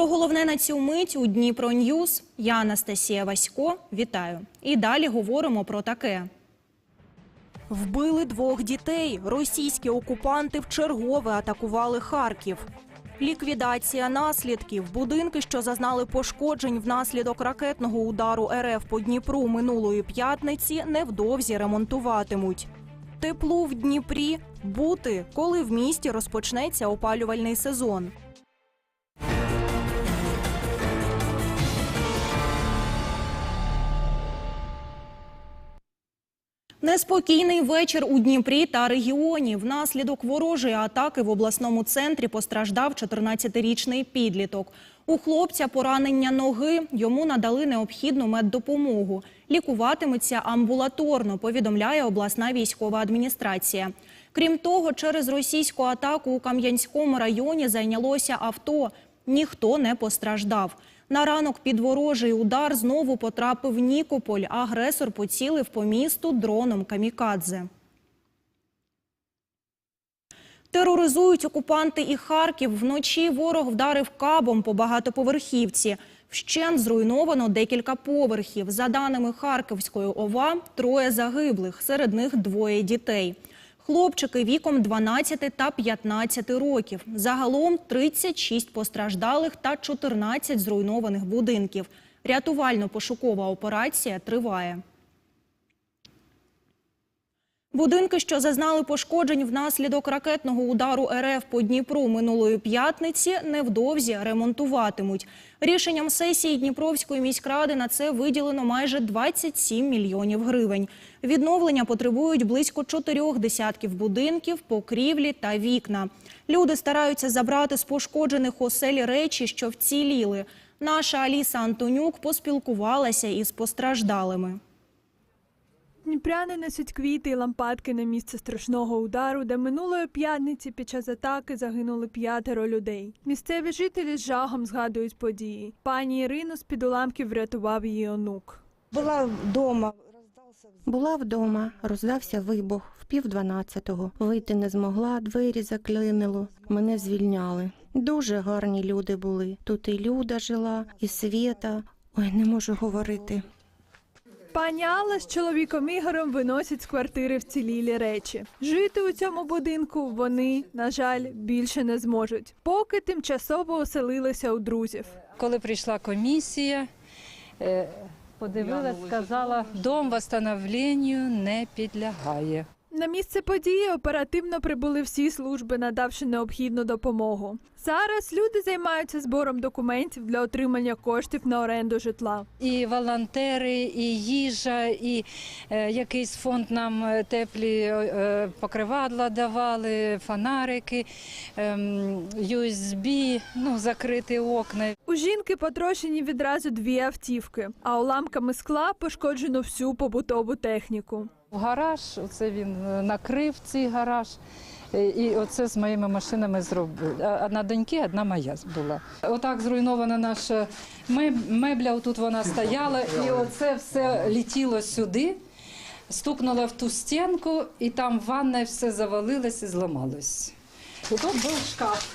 Про головне на цю мить у Дніпро Ньюз. Я Анастасія Васько. Вітаю. І далі говоримо про таке. Вбили двох дітей. Російські окупанти вчергове атакували Харків. Ліквідація наслідків. Будинки, що зазнали пошкоджень внаслідок ракетного удару РФ по Дніпру минулої п'ятниці, невдовзі ремонтуватимуть. Теплу в Дніпрі бути, коли в місті розпочнеться опалювальний сезон. Неспокійний вечір у Дніпрі та регіоні. Внаслідок ворожої атаки в обласному центрі постраждав 14-річний підліток. У хлопця поранення ноги. Йому надали необхідну меддопомогу. Лікуватиметься амбулаторно, повідомляє обласна військова адміністрація. Крім того, через російську атаку у Кам'янському районі зайнялося авто. Ніхто не постраждав. На ранок під ворожий удар знову потрапив Нікополь. Агресор поцілив по місту дроном камікадзе. Тероризують окупанти і Харків. Вночі ворог вдарив кабом по багатоповерхівці. Вщент зруйновано декілька поверхів. За даними Харківської ОВА, троє загиблих, серед них двоє дітей. Хлопчики віком 12 та 15 років. Загалом 36 постраждалих та 14 зруйнованих будинків. Рятувально-пошукова операція триває. Будинки, що зазнали пошкоджень внаслідок ракетного удару РФ по Дніпру минулої п'ятниці, невдовзі ремонтуватимуть. Рішенням сесії Дніпровської міськради на це виділено майже 27 мільйонів гривень. Відновлення потребують близько чотирьох десятків будинків, покрівлі та вікна. Люди стараються забрати з пошкоджених осель речі, що вціліли. Наша Аліса Антонюк поспілкувалася із постраждалими. Дніпряни несуть квіти і лампадки на місце страшного удару, де минулої п'ятниці під час атаки загинули п'ятеро людей. Місцеві жителі з жахом згадують події. Пані Ірину з під уламків врятував її онук. Була вдома, Була вдома, роздався вибух в пів дванадцятого. Вийти не змогла, двері заклинило. Мене звільняли. Дуже гарні люди були. Тут і Люда жила, і Свєта. Ой, не можу говорити. Пані Алла з чоловіком Ігорем виносять з квартири вцілілі речі. Жити у цьому будинку вони, на жаль, більше не зможуть, поки тимчасово оселилися у друзів. Коли прийшла комісія, подивилася, сказала, дом восстановленню не підлягає. На місце події оперативно прибули всі служби, надавши необхідну допомогу. Зараз люди займаються збором документів для отримання коштів на оренду житла. І волонтери, і їжа, і е, якийсь фонд нам е, теплі е, покривадла давали, фонарики, ем, USB, ну, закриті окна. У жінки потрощені відразу дві автівки, а уламками скла пошкоджено всю побутову техніку. Гараж, оце він е, накрив цей гараж. Е, І оце з моїми машинами зробив. Одна доньки, одна моя була. Отак зруйнована наша мебля. Тут вона стояла, і оце все летіло сюди, стукнуло в ту стінку, і там в ванной все завалилось і зламалось. Тут був шкаф.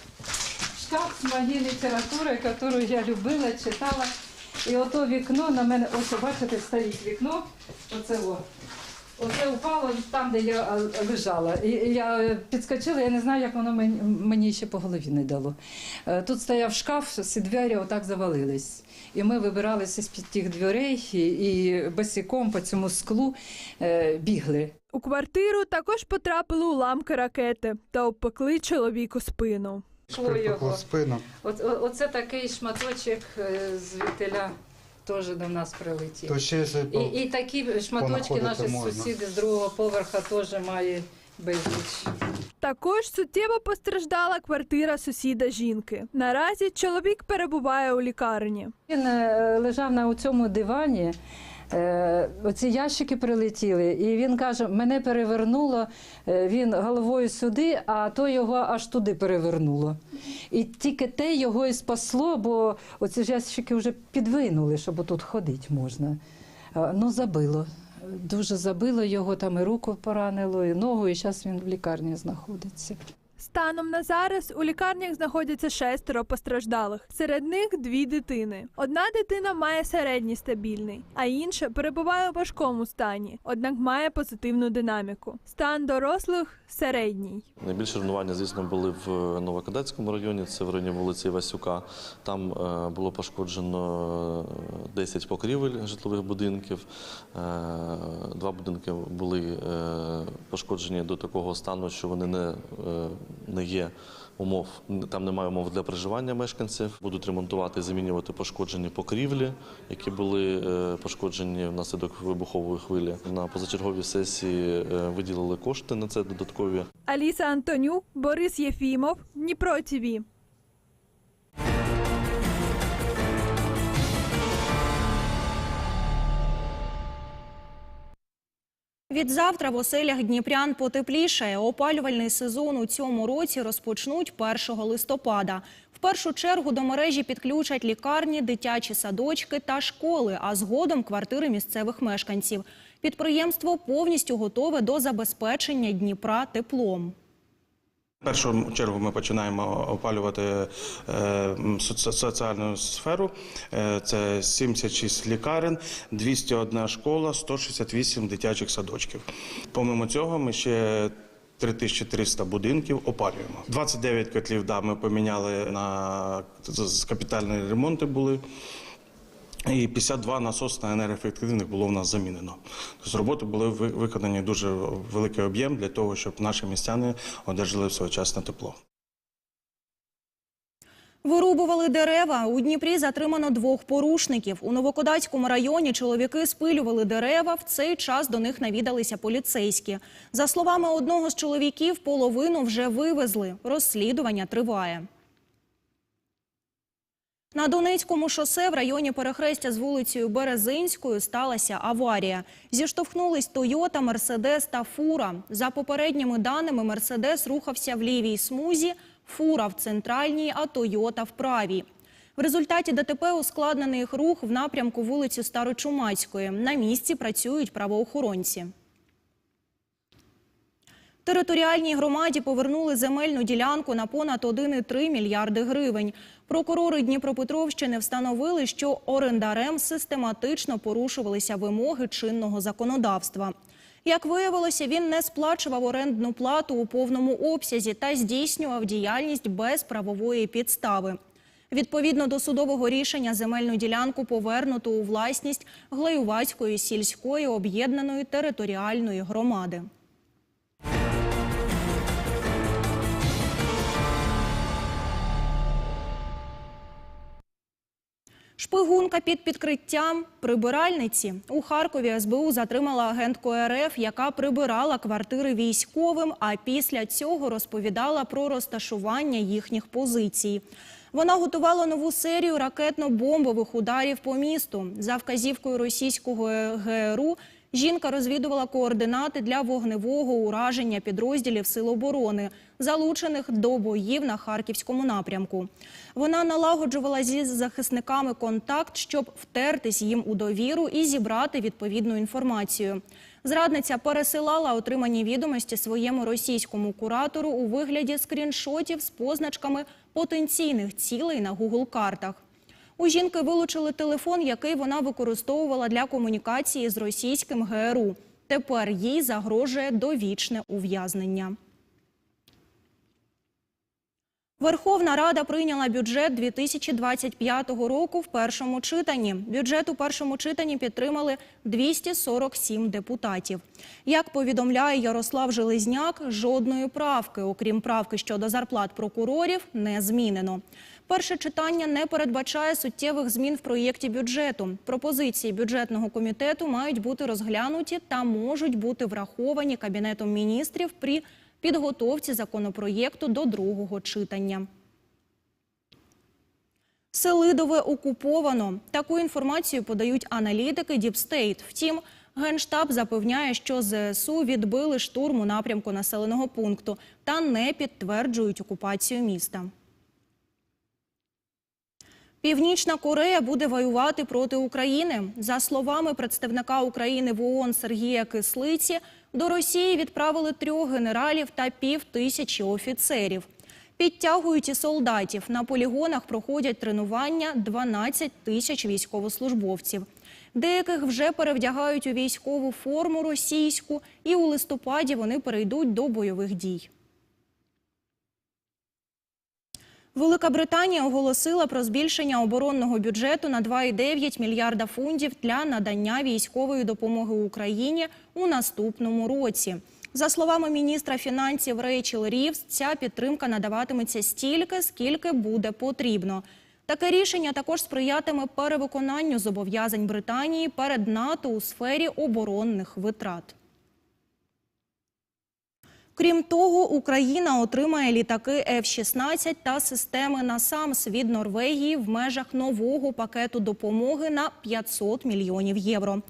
Шкаф з моєї літератури, яку я любила, читала. І ото вікно на мене, ось бачите, стоїть вікно. Оце о. Оце упало там, де я лежала. І і я е, підскочила, я не знаю, як воно мені, мені ще по голові не дало. Е, Тут стояв шкаф, всі двері отак завалились. І ми вибиралися з-під тих дверей і, і босиком по цьому склу е, бігли. У квартиру також потрапили уламки ракети та обпекли чоловіку спину. Його. Спину. О- оце такий шматочок е, з вітеля теж до нас прилетів. То ще ж І, і такі шматочки наші можна. сусіди з другого поверха теж має безліч. Також суттєво постраждала квартира сусіда жінки. Наразі чоловік перебуває у лікарні. Він е, лежав на цьому дивані. Е, Оці ящики прилетіли, і він каже: мене перевернуло. е, Він головою сюди, а то його аж туди перевернуло. І тільки те його і спасло, бо оці ж ящики вже підвинули, щоб тут ходити можна. Е, Ну, забило. Дуже забило його, там і руку поранило, і ногу, і зараз він в лікарні знаходиться. Станом на зараз у лікарнях знаходяться шестеро постраждалих. Серед них дві дитини. Одна дитина має середній стабільний, а інша перебуває у важкому стані, однак має позитивну динаміку. Стан дорослих середній. Найбільше руйнування, звісно, були в Новокадацькому районі, це в районі вулиці Васюка. Там е, було пошкоджено е, 10 покрівель житлових будинків. Е, Два будинки були е, пошкоджені до такого стану, що вони не, е, не є умов, там немає умов для проживання мешканців. Будуть ремонтувати і замінювати пошкоджені покрівлі, які були е, пошкоджені внаслідок вибухової хвилі. На позачерговій сесії е, виділили кошти на це додаткові. Аліса Антонюк, Борис Єфімов, Дніпро ТІВІ. Від завтра в оселях дніпрян потеплішає. Опалювальний сезон у цьому році розпочнуть 1 листопада. В першу чергу до мережі підключать лікарні, дитячі садочки та школи, а згодом квартири місцевих мешканців. Підприємство повністю готове до забезпечення Дніпра теплом. Першу чергу ми починаємо опалювати е, соціальну сферу. Е, Це 76 лікарень, 201 школа, 168 дитячих садочків. Помимо цього, ми ще 3300 будинків опалюємо. 29 котлів да, ми поміняли на капітальні ремонти були. І 52 насосно енергоефективних було в нас замінено. Тобто роботи були виконані дуже великий об'єм для того, щоб наші містяни одержали своєчасне тепло. Вирубували дерева. У Дніпрі затримано двох порушників. У Новокодацькому районі чоловіки спилювали дерева. В цей час до них навідалися поліцейські. За словами одного з чоловіків, половину вже вивезли. Розслідування триває. На Донецькому шосе в районі перехрестя з вулицею Березинською сталася аварія. Зіштовхнулись Тойота, Мерседес та фура. За попередніми даними, Мерседес рухався в лівій смузі, фура в центральній, а Тойота в правій. В результаті ДТП ускладнений їх рух в напрямку вулиці Старочумацької. На місці працюють правоохоронці. Територіальній громаді повернули земельну ділянку на понад 1,3 мільярди гривень. Прокурори Дніпропетровщини встановили, що орендарем систематично порушувалися вимоги чинного законодавства. Як виявилося, він не сплачував орендну плату у повному обсязі та здійснював діяльність без правової підстави. Відповідно до судового рішення земельну ділянку повернуто у власність Глеювацької сільської об'єднаної територіальної громади. Шпигунка під підкриттям прибиральниці у Харкові СБУ затримала агентку РФ, яка прибирала квартири військовим. А після цього розповідала про розташування їхніх позицій. Вона готувала нову серію ракетно-бомбових ударів по місту. За вказівкою російського ГРУ жінка розвідувала координати для вогневого ураження підрозділів Сил оборони, залучених до боїв на харківському напрямку. Вона налагоджувала зі захисниками контакт, щоб втертись їм у довіру і зібрати відповідну інформацію. Зрадниця пересилала отримані відомості своєму російському куратору у вигляді скріншотів з позначками потенційних цілей на Google-картах. У жінки вилучили телефон, який вона використовувала для комунікації з російським ГРУ. Тепер їй загрожує довічне ув'язнення. Верховна Рада прийняла бюджет 2025 року в першому читанні. Бюджет у першому читанні підтримали 247 депутатів. Як повідомляє Ярослав Железняк, жодної правки, окрім правки щодо зарплат прокурорів, не змінено. Перше читання не передбачає суттєвих змін в проєкті бюджету. Пропозиції бюджетного комітету мають бути розглянуті та можуть бути враховані Кабінетом міністрів при підготовці законопроєкту до другого читання. Селидове окуповано. Таку інформацію подають аналітики Діпстейт. Втім, Генштаб запевняє, що ЗСУ відбили штурм у напрямку населеного пункту та не підтверджують окупацію міста. Північна Корея буде воювати проти України. За словами представника України в ООН Сергія Кислиці, до Росії відправили трьох генералів та пів тисячі офіцерів. Підтягують і солдатів. На полігонах проходять тренування 12 тисяч військовослужбовців. Деяких вже перевдягають у військову форму російську, і у листопаді вони перейдуть до бойових дій. Велика Британія оголосила про збільшення оборонного бюджету на 2,9 мільярда фунтів для надання військової допомоги Україні у наступному році. За словами міністра фінансів Рейчел Рівс, ця підтримка надаватиметься стільки, скільки буде потрібно. Таке рішення також сприятиме перевиконанню зобов'язань Британії перед НАТО у сфері оборонних витрат. Крім того, Україна отримає літаки F-16 та системи НАСАМС від Норвегії в межах нового пакету допомоги на 500 мільйонів євро.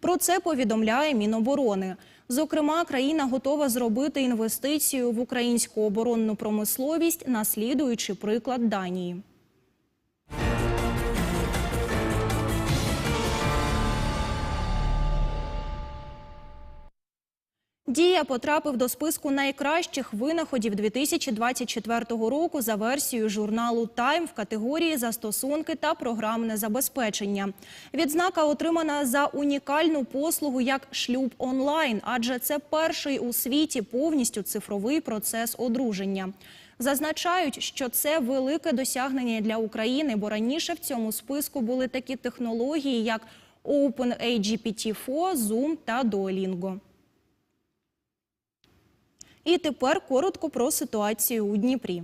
Про це повідомляє Міноборони. Зокрема, країна готова зробити інвестицію в українську оборонну промисловість, наслідуючи приклад Данії. Дія потрапив до списку найкращих винаходів 2024 року за версією журналу Тайм в категорії застосунки та програмне забезпечення. Відзнака отримана за унікальну послугу як шлюб онлайн, адже це перший у світі повністю цифровий процес одруження. Зазначають, що це велике досягнення для України, бо раніше в цьому списку були такі технології, як OpenAGPT-4, Zoom та Duolingo. І тепер коротко про ситуацію у Дніпрі.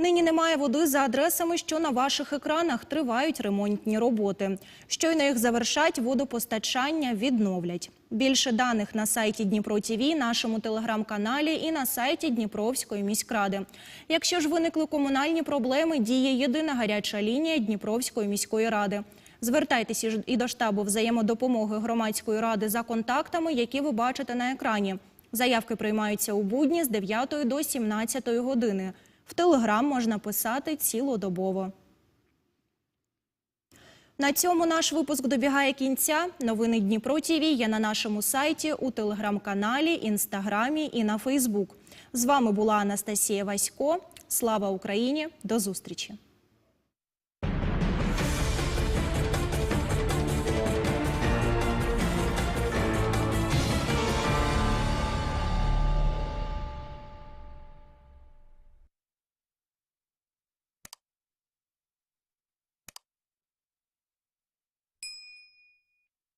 Нині немає води за адресами, що на ваших екранах тривають ремонтні роботи. Щойно їх завершать, водопостачання відновлять. Більше даних на сайті Дніпро ТІВІ, нашому телеграм-каналі і на сайті Дніпровської міськради. Якщо ж виникли комунальні проблеми, діє єдина гаряча лінія Дніпровської міської ради. Звертайтеся і до штабу взаємодопомоги громадської ради за контактами, які ви бачите на екрані. Заявки приймаються у будні з 9 до 17 години. В телеграм можна писати цілодобово. На цьому наш випуск добігає кінця. Новини Дніпро ТІВІ є на нашому сайті, у телеграм-каналі, інстаграмі і на Фейсбук. З вами була Анастасія Васько. Слава Україні! До зустрічі!